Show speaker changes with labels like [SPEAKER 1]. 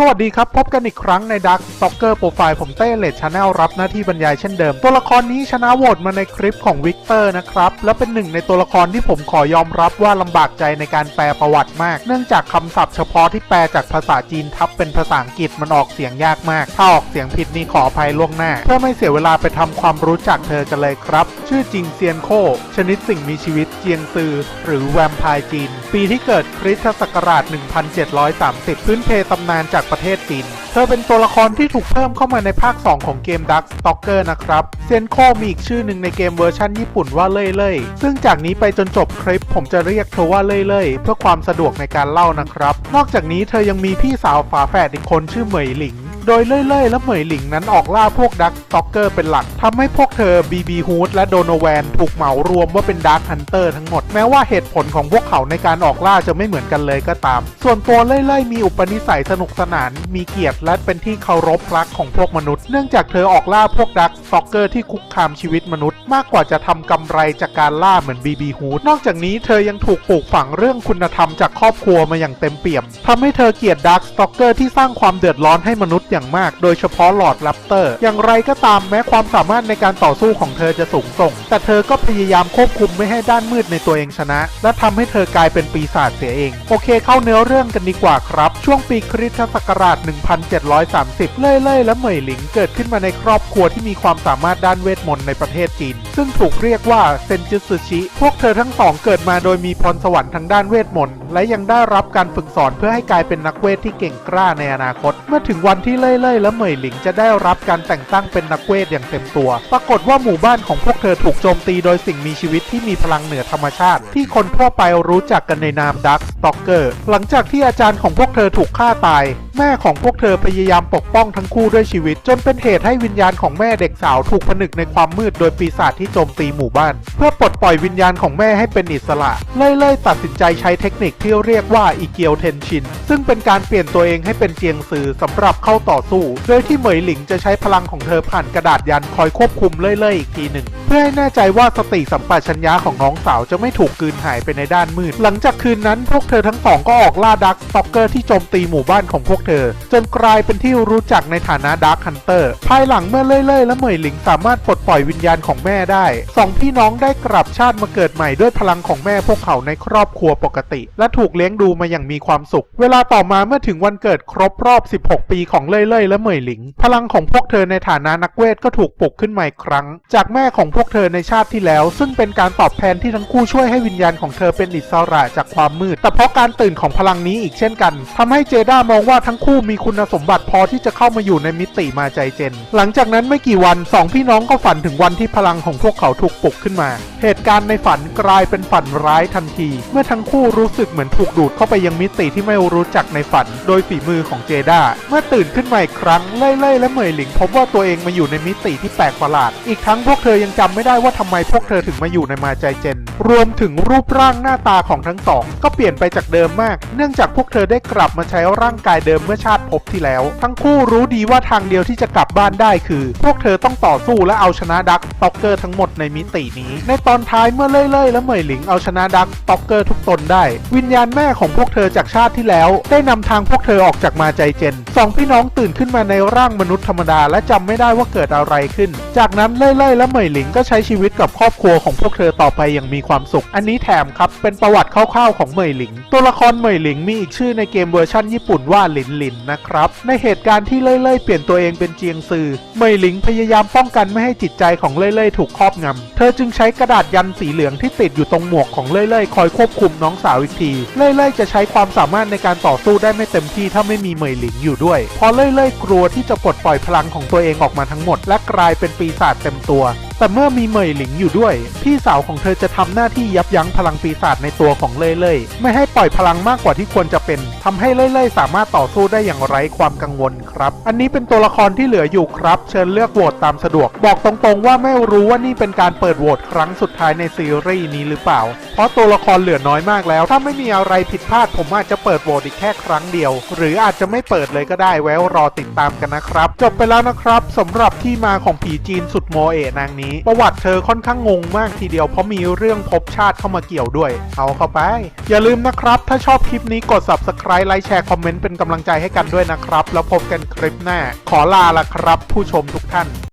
[SPEAKER 1] สวัสดีครับ พบกันอีกครั้งใน Dark Stalker Profile ผมเต้เลดชาแนลรับหน้าที่บรรยายเช่นเดิม ตัวละครนี้ชนะโหวตมาในคลิปของวิกเตอร์นะครับ และเป็นหนึ่งในตัวละครที่ผมขอยอมรับว่าลำบากใจในการแปลประวัติมาก เนื่องจากคำศัพท์เฉพาะที่แปลจากภาษาจีนทับเป็นภาษาอังกฤษมันออกเสียงยากมาก ถ้าออกเสียงผิดนี่ขออภัยล่วงหน้า เพื่อไม่เสียเวลาไปทำความรู้จักเธอกันเลยครับ ชื่อจริงเซียนโคชนิดสิ่งมีชีวิตเจียงซือหรือแวมไพร์จีน ปีที่เกิดคริสตศักราช 1730 พื้นเพตำนานจากประเทศจีน เธอเป็นตัวละครที่ถูกเพิ่มเข้ามาในภาค 2 ของเกม Dark Stalker นะครับ เซนโคมีอีกชื่อหนึ่งในเกมเวอร์ชันญี่ปุ่นว่าเล่ยเล่ยซึ่งจากนี้ไปจนจบคลิปผมจะเรียกเธอว่าเล่ยเล่ยเพื่อความสะดวกในการเล่านะครับ นอกจากนี้เธอยังมีพี่สาวฝาแฝดอีกคนชื่อเหมยหลิง โดยเล่ยๆ และเหมยหลิงนั้นออกล่าพวกดักสต็อกเกอร์เป็นหลักทำให้พวกเธอบีบีฮูดและโดโนแวนถูกเหมารวมว่าเป็นดักฮันเตอร์ทั้งหมด แม้ว่าเหตุผลของพวกเขาในการออกล่าจะไม่เหมือนกันเลยก็ตาม ส่วนตัวเล่ยๆ มีอุปนิสัยสนุกสนาน มีเกียรติและเป็นที่เคารพรักของพวกมนุษย์ เนื่องจากเธอออกล่าพวกดักสต็อกเกอร์ที่คุกคามชีวิตมนุษย์ มากกว่าจะทำกำไรจากการล่าเหมือนบีบีฮูดนอกจากนี้เธอยังถูกปลูกฝังเรื่องคุณธรรมจากครอบครัวมาอย่างเต็มเปี่ยมทำให้เธอเกลียดดักสต็อกเกอร์ที่สร้างความเดือดร้อนให้มนุษย์อย่างมาก โดยเฉพาะหลอดแรปเตอร์ อย่างไรก็ตามแม้ความสามารถในการต่อสู้ของเธอจะสูงส่ง แต่เธอก็พยายามควบคุมไม่ให้ด้านมืดในตัวเองชนะ และทำให้เธอกลายเป็นปีศาจเสียเอง โอเคเข้าเนื้อเรื่องกันดีกว่าครับ ช่วงปีคริสตศักราช 1730 เล่ยเล่ยและเหมยหลิงเกิดขึ้นมาในครอบครัวที่มีความสามารถด้านเวทมนต์ในประเทศจีน ซึ่งถูกเรียกว่าเซนจิสึชิ พวกเธอทั้งสองเกิดมาโดยมีพรสวรรค์ทางด้านเวทมนต์และยังได้รับการฝึกสอนเพื่อให้กลายเป็นนักเวทที่เก่งกล้าในอนาคต เมื่อถึงวันที่เล่ยเล่ยและเหมยหลิงจะได้รับการแต่งตั้งเป็นนักเวทอย่างเต็มตัว ปรากฏว่าหมู่บ้านของพวกเธอถูกโจมตีโดยสิ่งมีชีวิตที่มีพลังเหนือธรรมชาติ ที่คนทั่วไปรู้จักกันในนามดักสต็อกเกอร์ หลังจากที่อาจารย์ของพวกเธอถูกฆ่าตาย แม่ของพวกเธอพยายามปกป้องทั้งคู่ด้วยชีวิต จนเป็นเหตุให้วิญญาณของแม่เด็กสาวถูกผนึกในความมืดโดยปีศาจที่โจมตีหมู่บ้าน เพื่อปลดปล่อยวิญญาณของแม่ให้เป็นอิสระเล่ยเล่ยตัดสินใจใช้เทคนิคที่เรียกว่าอีเกียวเทนชิน ซึ่งเป็นการเปลี่ยนตัวเองให้เป็นเจียงซือสำหรับเข้าต่อสู้ โดยที่เหมยหลิงจะใช้พลังของเธอผ่านกระดาษยันคอยควบคุมเล่ยเล่ยอีกทีหนึ่งพื่อให้แน่ใจว่าสติสัมปชัญญะของน้องสาวจะไม่ถูกกลืนหายไปในด้านมืด หลังจากคืนนั้นพวกเธอทั้งสองก็ออกล่าดักสต็อกเกอร์ที่โจมตีหมู่บ้านของพวกเธอ จนกลายเป็นที่รู้จักในฐานะดักฮันเตอร์ภายหลังเมื่อเล่ยเล่ยและเหมยหลิงสามารถปลดปล่อยวิญญาณของแม่ได้สองพี่น้องได้กลับชาติมาเกิดใหม่ด้วยพลังของแม่พวกเขาในครอบครัวปกติ และถูกเลี้ยงดูมาอย่างมีความสุข เวลาต่อมาเมื่อถึงวันเกิดครบรอบ 16 ปีของเล่ยเล่ยและเหมยหลิง พลังของพวกเธอในฐานะนักเวทก็ถูกปลุกขึ้นมาอีกครั้ง จากแม่ของวกเธอในชาติที่แล้ว ซึ่งเป็นการตอบแทนที่ทั้งคู่ช่วยให้วิญญาณของเธอเป็นอิสระจากความมืด แต่เพราะการตื่นของพลังนี้อีกเช่นกันทำให้เจด้ามองว่าทั้งคู่มีคุณสมบัติพอที่จะเข้ามาอยู่ในมิติมาใจเจน หลังจากนั้นไม่กี่วันสองพี่น้องก็ฝันถึงวันที่พลังของพวกเขาถูกปลุกขึ้นมา เหตุการณ์ในฝันกลายเป็นฝันร้ายทันที เมื่อทั้งคู่รู้สึกเหมือนถูกดูดเข้าไปยังมิติที่ไม่รู้จักในฝัน โดยฝีมือของเจด้าเมื่อตื่นขึ้นมาอีกครั้งเล่ยเล่ยและเหมยหลิงพบว่าตัวเองมาอยู่ในมิติที่แปลกประหลาด อีกทั้งพวกเธอยังจำไม่ได้ว่าทำไมพวกเธอถึงมาอยู่ในมาใจเจน รวมถึงรูปร่างหน้าตาของทั้งสอง ก็เปลี่ยนไปจากเดิมมาก เนื่องจากพวกเธอได้กลับมาใช้ร่างกายเดิมเมื่อชาติภพที่แล้ว ทั้งคู่รู้ดีว่าทางเดียวที่จะกลับบ้านได้คือ พวกเธอต้องต่อสู้และเอาชนะดักต็อกเกอร์ทั้งหมดในมิตินี้ ในตอนท้ายเมื่อเล่ยเล่ยและเหมยหลิงเอาชนะดักต็อกเกอร์ทุกตนได้ วิญญาณแม่ของพวกเธอจากชาติที่แล้ว ได้นำทางพวกเธอออกจากมาใจเจนสองพี่น้องตื่นขึ้นมาในร่างมนุษย์ธรรมดาและจำไม่ได้ว่าเกิดอะไรขึ้น จากนั้นเล่ยเล่ยและเหมยหลิงก็ใช้ชีวิตกับครอบครัวของพวกเธอต่อไปอย่างมีความสุข อันนี้แถมครับเป็นประวัติคร่าวๆของเหมยหลิง ตัวละครเหมยหลิงมีอีกชื่อในเกมเวอร์ชันญี่ปุ่นว่าหลินหลินนะครับในเหตุการณ์ที่เล่ยเล่ยเปลี่ยนตัวเองเป็นเจียงซือเหมยหลิงพยายามป้องกันไม่ให้จิตใจของเล่ยเล่ยถูกครอบงำเธอจึงใช้กระดาษยันสีเหลืองที่ติดอยู่ตรงหมวกของเล่ยเล่ยคอยควบคุมน้องสาวอีกทีเล่ยเล่ยจะใช้ความสามารถในการต่อสู้ได้ไม่เต็มที่ถ้าไม่มีเหมยหลิงอยู่ด้วย พอเล่ยเล่ยกลัวที่จะปลดปล่อยพลังของตัวเองออกมาทั้งหมด และกลายเป็นปีศาจเต็มตัว แต่เมื่อมีเหมยหลิงอยู่ด้วย พี่สาวของเธอจะทำหน้าที่ยับยั้งพลังปีศาจในตัวของเล่ยเล่ยไม่ให้ปล่อยพลังมากกว่าที่ควรจะเป็นทำให้เล่ยเล่ยสามารถต่อสู้ได้อย่างไร้ความกังวลครับ อันนี้เป็นตัวละครที่เหลืออยู่ครับ เชิญเลือกโหวตตามสะดวก บอกตรงๆว่าไม่รู้ว่านี่เป็นการเปิดโหวตครั้งสุดท้ายในซีรีส์นี้หรือเปล่า เพราะตัวละครเหลือน้อยมากแล้ว ถ้าไม่มีอะไรผิดพลาดผมอาจจะเปิดโหวตอีกแค่ครั้งเดียว หรืออาจจะไม่เปิดเลยก็ได้แววรอติดตามกันนะครับ จบไปแล้วนะครับสำหรับที่มาของผีจีนสุดโมเอะนางนี้นี้ ประวัติเธอค่อนข้างงงมากทีเดียวเพราะมีเรื่องภพชาติเข้ามาเกี่ยวด้วย เอาเข้าไป อย่าลืมนะครับ ถ้าชอบคลิปนี้กด subscribe ไลค์แชร์คอมเมนต์เป็นกำลังใจให้กันด้วยนะครับ แล้วพบกันคลิปหน้า ขอลาละครับ ผู้ชมทุกท่าน